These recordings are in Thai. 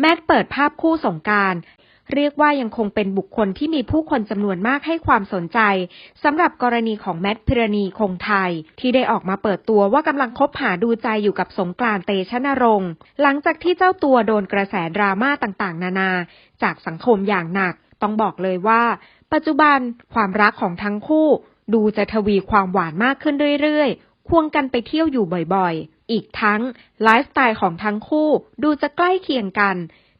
แมทเปิดภาพคู่สงการเรียกว่ายังคงเป็นบุคคลที่มีผู้คนจำนวนมากให้ความสนใจสำหรับกรณีของแมทพิรณีคงไทย ที่ได้ออกมาเปิดตัวว่ากำลังคบหาดูใจอยู่กับสงกรานเตชะนรงค์หลังจากที่เจ้าตัวโดนกระแสดราม่าต่างๆ นานา จากสังคมอย่างหนัก ต้องบอกเลยว่า ปัจจุบันความรักของทั้งคู่ ดูจะทวีความหวานมากขึ้นเรื่อยๆ ควงกันไปเที่ยวอยู่บ่อยๆ อีกทั้งไลฟ์สไตล์ของทั้งคู่ดูจะใกล้เคียงกัน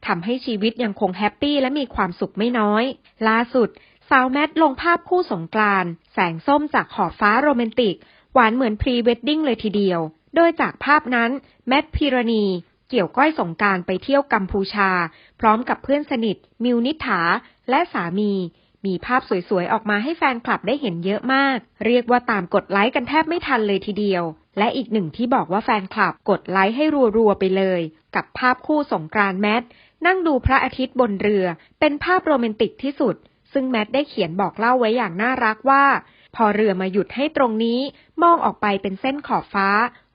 ทำให้ชีวิตยังคงแฮปปี้และมีความสุขไม่น้อย ล่าสุด สาวแมทลงภาพคู่สงกรานแสงส้มจากขอบฟ้าโรแมนติก หวานเหมือนพรีเวดดิ้งเลยทีเดียว โดยจากภาพนั้น แมทพิรณีเกี่ยวก้อยสงการไปเที่ยวกัมพูชา พร้อมกับเพื่อนสนิท มิวนิษฐา และสามี มีภาพสวยๆ ออกมาให้แฟนคลับได้เห็นเยอะมาก เรียกว่าตามกดไลค์กันแทบไม่ทันเลยทีเดียว และอีกหนึ่งที่บอกว่าแฟนคลับกดไลค์ให้รัวๆไปเลย กับภาพคู่สงกรานต์แมทนั่งดูพระอาทิตย์บนเรือ เป็นภาพโรแมนติกที่สุด ซึ่งแมทได้เขียนบอกเล่าไว้อย่างน่ารักว่า พอเรือมาหยุดให้ตรงนี้ มองออกไปเป็นเส้นขอบฟ้า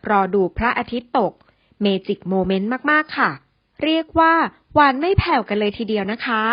รอดูพระอาทิตย์ตก เมจิกโมเมนต์มากๆค่ะ เรียกว่าหวานไม่แผ่วกันเลยทีเดียวนะคะ